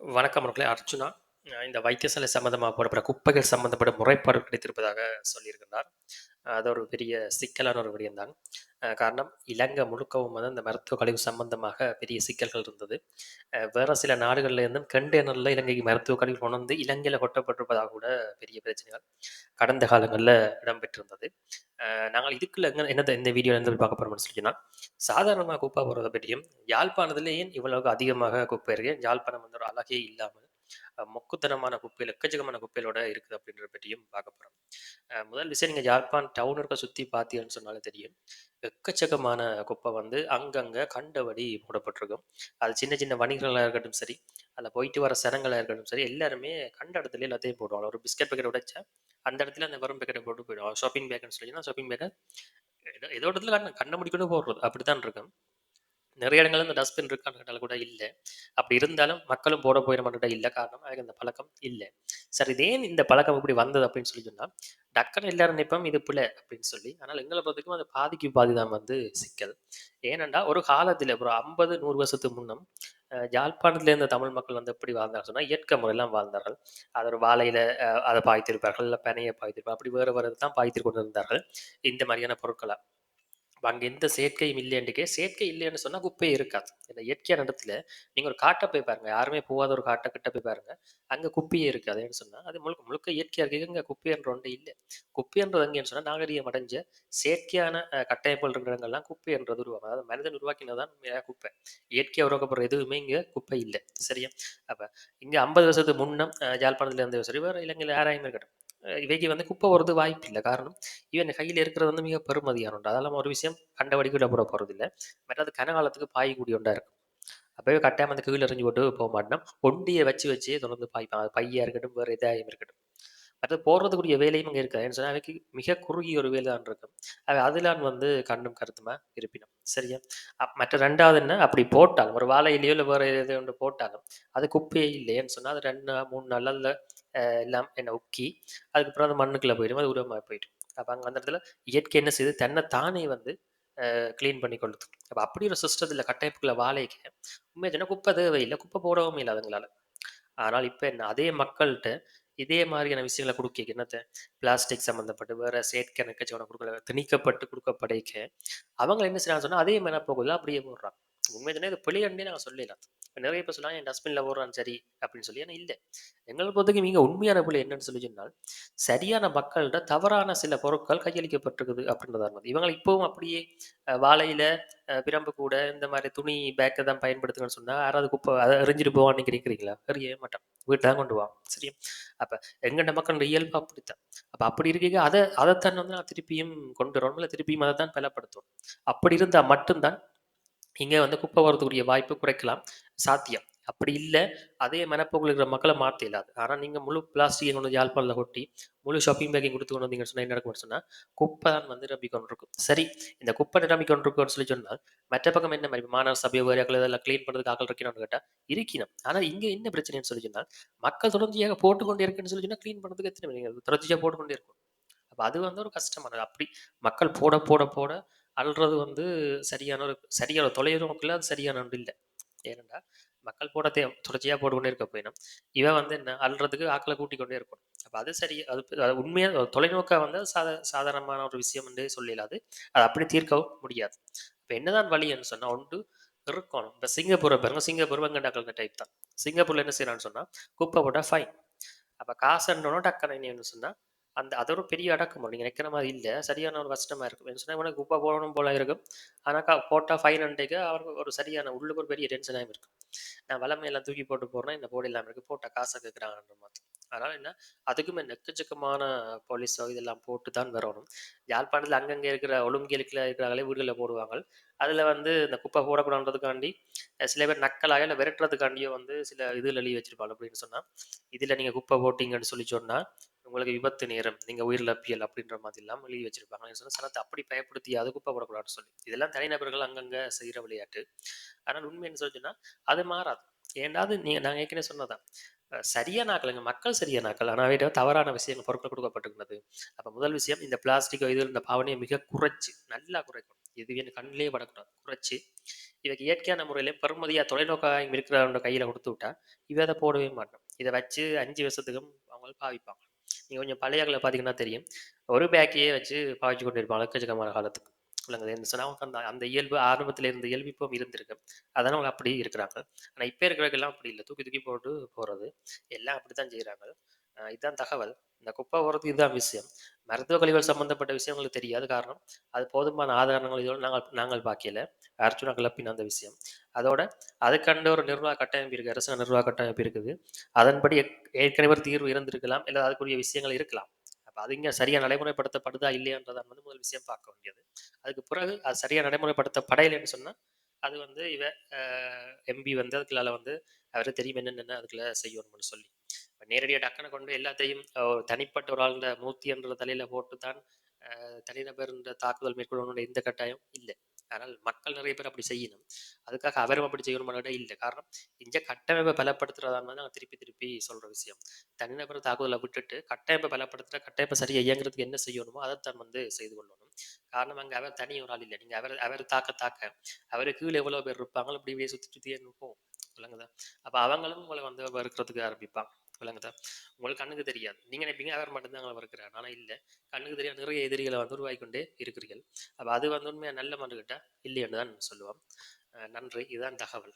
வணக்கம் மக்களே. அர்ச்சுனா. இந்த வைத்தியசாலை சம்மந்தமாக போடப்பட்ட குப்பைகள் சம்மந்தப்பட்ட முறைப்பாடு கிடைத்திருப்பதாக சொல்லியிருக்கின்றார். அது ஒரு பெரிய சிக்கலான ஒரு விடயம் தான். காரணம் இலங்கை முழுக்கவும் வந்து இந்த மருத்துவ கழிவு சம்பந்தமாக பெரிய சிக்கல்கள் இருந்தது. வேறு வேற சில நாடுகளில் இருந்தும் கண்டெய்னர்ல இலங்கைக்கு மருத்துவ கழிவு கொண்டு வந்து கொட்டப்பட்டிருப்பதாக கூட பெரிய பிரச்சனைகள் கடந்த காலங்களில் இடம்பெற்றிருந்தது. நாங்கள் இதுக்குள்ள எங்க என்ன இந்த வீடியோல எந்த பார்க்க போறோம்னு சொன்னீங்கன்னா, சாதாரணமாக குப்பை போடுறத பற்றியும், யாழ்ப்பாணத்துல ஏன் இவ்வளவு அதிகமாக குப்பை இருக்கு? யாழ்ப்பாணம் வந்து ஒரு அழகே இல்லாமல், மொக்குத்தனமான குப்பையில் எக்கச்சக்கமான குப்பையிலோட இருக்குது அப்படின்றத பற்றியும் பார்க்க போறோம். முதல் விஷயம் நீங்கள் யாழ்ப்பாணம் டவுன் இருக்க சுற்றி பார்த்தீங்கன்னு சொன்னாலே தெரியும். எக்கச்சக்கமான குப்பை வந்து அங்கங்கே கண்டபடி போடப்பட்டிருக்கும். அது சின்ன சின்ன வணிகர்களா இருக்கட்டும் சரி, அதில் போயிட்டு வர சனங்களா இருக்கட்டும் சரி, எல்லாருமே கண்ட இடத்துல எல்லாத்தையும் போடுவாங்க. ஒரு பிஸ்கட் பேக்கெட் உடைச்சா, அந்த இடத்துல அந்த வெறும் பேக்கெட் போட்டு போயிடுவோம் ஷாப்பிங் பேக்குன்னு சொல்லிங்கன்னா, ஷாப்பிங் பேக்க ஏதோ இடத்துல கண்ண கண்ண மூடிக்கொண்டு போடுறது. அப்படித்தான் இருக்கும். நிறைய இடங்கள்ல இந்த டஸ்ட்பின் இருக்கான்னு கூட இல்ல. அப்படி இருந்தாலும் மக்களும் போட போயிடமாட்டா இல்லை இல்ல. காரணம் அதுக்கு இந்த பழக்கம் இல்ல. சரி இது ஏன் இந்த பழக்கம் இப்படி வந்தது அப்படின்னு சொல்லி சொன்னா, டக்குன்னு எல்லாரும் நினைப்போம் இது பிள்ளை அப்படின்னு சொல்லி. ஆனால் எங்களை பொறுத்தவரைக்கும் அது பாதிக்கு பாதி தான் வந்து சிக்கல். ஏனென்றா ஒரு காலத்தில் ஒரு 50, 100 வருஷத்துக்கு முன்னம் அ இருந்த தமிழ் மக்கள் வந்து எப்படி வாழ்ந்தார்கள் சொன்னா, இயற்கை முறையெல்லாம் வாழ்ந்தார்கள். அது ஒரு வாழையில அதை பாய்த்திருப்பார்கள், இல்லை பெனையை பாய்த்திருப்பார்கள். அப்படி வேறு வேறு தான் பாய்த்திக் கொண்டிருந்தார்கள். இந்த மாதிரியான பொருட்கள. அங்கே எந்த செயற்கையும் இல்லைன்னுக்கே செயற்கை இல்லைன்னு சொன்னால் குப்பையே இருக்காது. இந்த இயற்கையான இடத்துல நீங்கள் ஒரு காட்டை போய் பாருங்க. யாருமே போகாத ஒரு காட்டை கிட்ட போய் பாருங்கள் அங்கே குப்பையே இருக்காது. ஏன்னு அது முழுக்க முழுக்க இயற்கையாக இருக்கு. இங்கே குப்பைன்ற ஒன்று இல்லை குப்பைன்றது எங்கேன்னு சொன்னால் நாகரீகம் அடைஞ்ச செயற்கையான கட்டமைப்புகள் இருக்கிற இடங்கள்லாம் குப்பைன்றது உருவாகும். அதாவது மனிதன் உருவாக்கினதான் உண்மையாக குப்பை. இயற்கையாக உருவாக்கப்படுற எதுவுமே இங்கே குப்பை இல்லை சரியா? அப்போ இங்கே ஐம்பது வருஷத்துக்கு முன்னம் அ இருந்த சரி, வேற இல்லைங்க யாராயும் இருக்கட்டும். இவைக்கு வந்து குப்பை போடுறதுக்கு வாய்ப்பு இல்லை காரணம் இவன் கையில் இருக்கிறது வந்து மிக பெறுமதியான உண்டு அதெல்லாம் ஒரு விஷயம் கண்டபடி கீழ போட மற்ற மற்றது கனகாலத்துக்கு பாயக்கூடிய ஒன்றா இருக்கும். அப்பவே கட்டாயம் அந்த கீழே எறிஞ்சு போட்டு போக மாட்டோம். ஒண்டியை வச்சு வச்சே தொடர்ந்து பாய்ப்பான். அது பையா இருக்கட்டும், வேறு இதாயும் இருக்கட்டும். மற்ற போடுறதுக்குரிய வேலையும் இங்கே இருக்காது. ஏன்னு சொன்னால் அவைக்கு மிக குறுகிய ஒரு வேலை தான் இருக்கும். அவை அதிலான் வந்து கண்ணும் கருத்துமா இருப்பினும். சரியா? அப் மற்ற ரெண்டாவது என்ன, அப்படி போட்டாலும் ஒரு வாழை இல்லையோ இல்லை வேறு ஏதோ ஒன்று போட்டாலும், அது குப்பையே இல்லை. ஏன்னு அது ரெண்டு நாள், 3 நாள்ல அதுல எல்லாம் என்ன உக்கி, அதுக்கப்புறம் அந்த மண்ணுக்குள்ளே போயிடும். அது உருவமாக போயிடும். அப்போ அங்கே அந்த இடத்துல இயற்கை என்ன செய்யுது? தன்னை தானே வந்து க்ளீன் கிளீன் பண்ணி கொள்ளுது. அப்போ அப்படி ஒரு சிஸ்டத்தில் கட்டமைப்புக்குள்ள வாழைக்க உண்மையாக சொன்னா குப்பை தேவையில்லை குப்பை போடவும் இல்லை அதுங்களால. ஆனால் இப்போ என்ன, அதே மக்கள்கிட்ட இதே மாதிரியான விஷயங்கள கொடுக்க என்னத்தை பிளாஸ்டிக் சம்மந்தப்பட்டு வேற செயற்கை எக்கச்சக்கம் குடுக்கல திணிக்கப்பட்டு கொடுக்கப்படைக்க அவங்க என்ன செய்யறாங்க சொன்னால் அதே மனப்போக்குல அப்படியே போடுறாங்க. உண்மைய சொன்னா இது பிழைன்னே நாங்கள் சொல்லலாம். நிறைய பேர் சொல்லுவாங்க, "என் டஸ்ட்பினில் போடுறான் சரி" அப்படின்னு சொல்லி. ஏன்னா இல்ல. எங்களை பொறுத்தவரைக்கும் மிக உண்மையான பிழை என்னன்னு சொல்லி சொன்னால், சரியான மக்கள்கிட்ட தவறான சில பொருட்கள் கையளிக்கப்பட்டிருக்குது அப்படின்றதான் உண்மை. இவங்க இப்பவும் அப்படியே வாழையில, பிரம்பு கூட இந்த மாதிரி துணி பேக்கை தான் பயன்படுத்துங்கன்னு சொன்னா, யாராவது குப்பை அத எரிஞ்சிட்டு போவான்னு நீங்க நினைக்கிறீங்களா? எறியவே மாட்டான். வீட்ல தான் கொண்டு போவான். சரியா? அப்ப எங்கண்ட மக்களோட இயல்பு அப்படித்தான். அப்ப அப்படி இருக்க அதை அதைத்தான் வந்து நான் திருப்பியும் கொண்டு வரணும். இல்லை திருப்பியும் அதை தான் பலப்படுத்துவோம் அப்படி இருந்தா மட்டும்தான் இங்கே இங்க வந்து குப்பை வரதுக்குரிய வாய்ப்பு குறைக்கலாம். சாத்தியம். அப்படி இல்லை அதே மனப்போக்கில் இருக்கிற மக்களை மாற்ற இல்லாது ஆனால் நீங்கள் முழு பிளாஸ்டிக்கை கொண்டு வந்து யாழ்ப்பாணத்தில கொட்டி, முழு ஷாப்பிங் பேக்கிங் கொடுத்து கொண்டு வந்தீங்கன்னு சொன்னால் என்ன நடக்கும்னு சொன்னால் குப்பை தான் வந்து நிரம்பிக் கொண்டிருக்கும். சரி, இந்த குப்பை நிரம்பிக் கொண்டிருக்கும்னு சொல்லி சொன்னால், மற்ற பக்கம் என்ன மாதிரி மாநகர சபை ஏரியாக்கள் இதெல்லாம் க்ளீன் பண்ணுறதுக்கு ஆக்கள் இருக்கணும்னு கேட்டால் இருக்கணும். ஆனால் இங்கே என்ன பிரச்சனைன்னு சொல்லி சொன்னால், மக்கள் தொடர்ச்சியாக போட்டுக்கொண்டே இருக்குன்னு சொல்லி சொன்னால் க்ளீன் பண்ணுறதுக்கு எத்தனை தொடர்ச்சியாக தொடர்ச்சியா போட்டுக்கொண்டே இருக்கும். அப்போ அது வந்து ஒரு கஷ்டமானது. அப்படி மக்கள் போட போட போட அல்றது வந்து சரியான ஒரு சரியான தொலைநோக்குல அது சரியான ஒன்று இல்லை ஏனென்றால் மக்கள் போட தே போட்டுக்கொண்டே இருக்க போயினும், இவன் வந்து என்ன அல்றதுக்கு ஆக்களை கூட்டிக் கொண்டே இருக்கணும். அப்போ அது சரி அது உண்மையாக தொலைநோக்கா வந்து சாத சாதாரணமான ஒரு விஷயம் என்றே சொல்ல இயலாது. அப்படி தீர்க்கவும் முடியாது. இப்போ என்னதான் வழின்னு சொன்னால் ஒன்று இருக்கணும். இப்போ சிங்கப்பூர பாருங்க. சிங்கப்பூர் வெங்கடாக்கள் டைப் தான். சிங்கப்பூரில் என்ன செய்யறான்னு சொன்னால் குப்பை போட்டால் ஃபைன். அப்போ காசுன்றோன டக்குன்னு என்னன்னு சொன்னால் அந்த அதோட பெரிய அடக்கம் நீங்கள் நினைக்கிற மாதிரி இல்லை சரியான ஒரு கஷ்டமாக இருக்கும். என்ன சொன்னா, இவனுக்கு குப்பை போகணும் போல இருக்கும். ஆனால் போட்டால் ஃபைவ் ஃபைன் அன்றைக்கு அவருக்கு ஒரு சரியான உள்ளுக்கு ஒரு பெரிய டென்ஷனாகவும் இருக்கும். நான் வளமையெல்லாம் தூக்கி போட்டு போகிறேன் இந்த போர்டு இல்லாமல் இருக்குது போட்டால் காசை கேட்குறாங்கன்ற மாதிரி. அதனால் என்ன, அதுக்குமே நெக்கச்சக்கமான போலீஸோ இதெல்லாம் போட்டு தான் வரணும். யாழ்ப்பாணத்தில் அங்கங்கே இருக்கிற ஒழுங்கியலுக்குள்ள இருக்கிறாங்களே வீடுகளில் போடுவாங்க. அதில் வந்து இந்த குப்பை போடக்கூடாதுன்றதுக்காண்டி, சில பேர் நக்கலாக இல்லை விரட்டுறதுக்காண்டியோ வந்து சில இதுல எழுதி வச்சிருப்பாங்க. அப்படின்னு சொன்னால் இதில் நீங்கள் குப்பை போட்டிங்கன்னு சொல்லி சொன்னால் உங்களுக்கு விபத்து நேரம் நீங்க உயிரிழப்பியல் அப்படின்ற மாதிரிலாம் எழுதி வச்சிருப்பாங்க. சொன்னா சனத்த அப்படி பயப்படுத்தி அது குப்பப்படக்கூடாதுன்னு சொல்லி. இதெல்லாம் தனிநபர்கள் அங்கங்க செய்கிற விளையாட்டு. ஆனால் உண்மை என்ன சொல்லி அது மாறாது. ஏண்டாவது அது நீங்க ஏற்கனவே சொன்னதான் சரியா சரியான ஆட்கள் மக்கள் சரியான நாக்கள் ஆனால் அவைட்ட தவறான விஷயங்கள் பொருட்கள் கொடுக்கப்பட்டிருக்கிறது. அப்போ முதல் விஷயம் இந்த பிளாஸ்டிக் இது இந்த பாவனையை மிக குறைச்சி நல்லா குறைக்கணும். இதுவே கண்ணிலே படக்கூடாது குறைச்சி இதுக்கு இயற்கையான முறையில பெருமதியாக தொலைநோக்காக இருக்கிறவங்க கையில் கொடுத்து விட்டா இவ அதை போடவே மாட்டோம் இதை வச்சு அஞ்சு வருஷத்துக்கும் அவங்க பாவிப்பாங்க நீங்கள் கொஞ்சம் பழைய பழையகளை பார்த்தீங்கன்னா தெரியும். ஒரு பேக்கையே வச்சு பாய்ச்சி கொண்டு இருப்பாங்க எக்கச்சக்கமான காலத்துக்கு இல்லைங்க இந்த சொன்னால் அந்த அந்த இயல்பு ஆரம்பத்தில் இருந்த இயல்பு இப்போ இருந்திருக்கு. அதனால் அவங்க அப்படி இருக்கிறாங்க. ஆனால் இப்போ இருக்கிறவங்கெல்லாம் அப்படி இல்லை. தூக்கி தூக்கி போட்டு போகிறது எல்லாம் அப்படி தான் செய்கிறாங்க இதுதான் தகவல். இந்த குப்பை போகிறது இதுதான் விஷயம். மருத்துவ கழிவுகள் சம்பந்தப்பட்ட விஷயங்களுக்கு தெரியாது காரணம். அது போதுமான ஆதாரங்கள் இதோடு நாங்கள் நாங்கள் பார்க்கல. அர்ச்சுனா கிளப்பின அந்த விஷயம். அதோட அதுக்கண்ட ஒரு நிர்வாக கட்டமைப்பு இருக்குது அரசாங்க நிர்வாக கட்டமைப்பு இருக்குது. அதன்படி ஏற்கனவே ஒரு தீர்வு இருந்திருக்கலாம். இல்லை அதுக்குரிய விஷயங்கள் இருக்கலாம். அப்போ அது இங்கே சரியாக நடைமுறைப்படுத்தப்படுதா இல்லையான்றதான் வந்து முதல் விஷயம் பார்க்க வேண்டியது. அதுக்கு பிறகு அது சரியாக நடைமுறைப்படுத்தப்படையிலன்னு சொன்னால் அது வந்து இவ எம்பி வந்து அதுக்குள்ளால வந்து அவரு தெரியும் என்னென்ன அதுக்குள்ள செய்யணும்னு சொல்லி. நேரடியாக டக்குன்னு கொண்டு எல்லாத்தையும் தனிப்பட்ட ஒரு ஆளுடைய மூர்த்தி என்ற தலையில போட்டு தான் தனிநபர் என்ற தாக்குதல் மேற்கொள்ளணும்னு எந்த கட்டாயம் இல்லை. ஆனால் மக்கள் நிறைய பேர் அப்படி செய்யணும். அதுக்காக அவரும் அப்படி செய்யணும்னு இல்லை. காரணம் இந்த கட்டமைப்பை பலப்படுத்துறதா மாதிரி நாங்கள் திருப்பி திருப்பி சொல்ற விஷயம். தனிநபர் தாக்குதலை விட்டுட்டு கட்டமைப்பை பலப்படுத்துற கட்டமைப்பை சரியா இயங்குறதுக்கு என்ன செய்யணுமோ அதைத்தான் வந்து செய்து கொள்ளணும். காரணம் அங்கே அவர் தனி ஒரு ஆள் இல்லை. நீங்க அவர் அவர் தாக்க தாக்க அவரு கீழே எவ்வளவு பேர் இருப்பாங்களோ அப்படி இப்படியே சுத்தி சுத்தியே போகும் சொல்லுங்கதான் அப்ப அவங்களும் உங்களை வந்து வெறுக்கிறதுக்கு ஆரம்பிப்பாங்க. விளங்குதா? உங்களுக்கு கண்ணுக்கு தெரியாது. நீங்க நினைப்பீங்க அவர் மட்டும்தான் உங்களை வெறுக்கிறார் ஆனா இல்ல. கண்ணுக்கு தெரியாத நிறைய எதிரிகளை வந்து உருவாக்கி கொண்டே இருக்கிறீர்கள். அப்போ அது வந்து உண்மையா நல்ல மனுக்கிட்ட இல்லைன்னு தான் சொல்லுவோம். அஹ் நன்றி. இதுதான் தகவல்.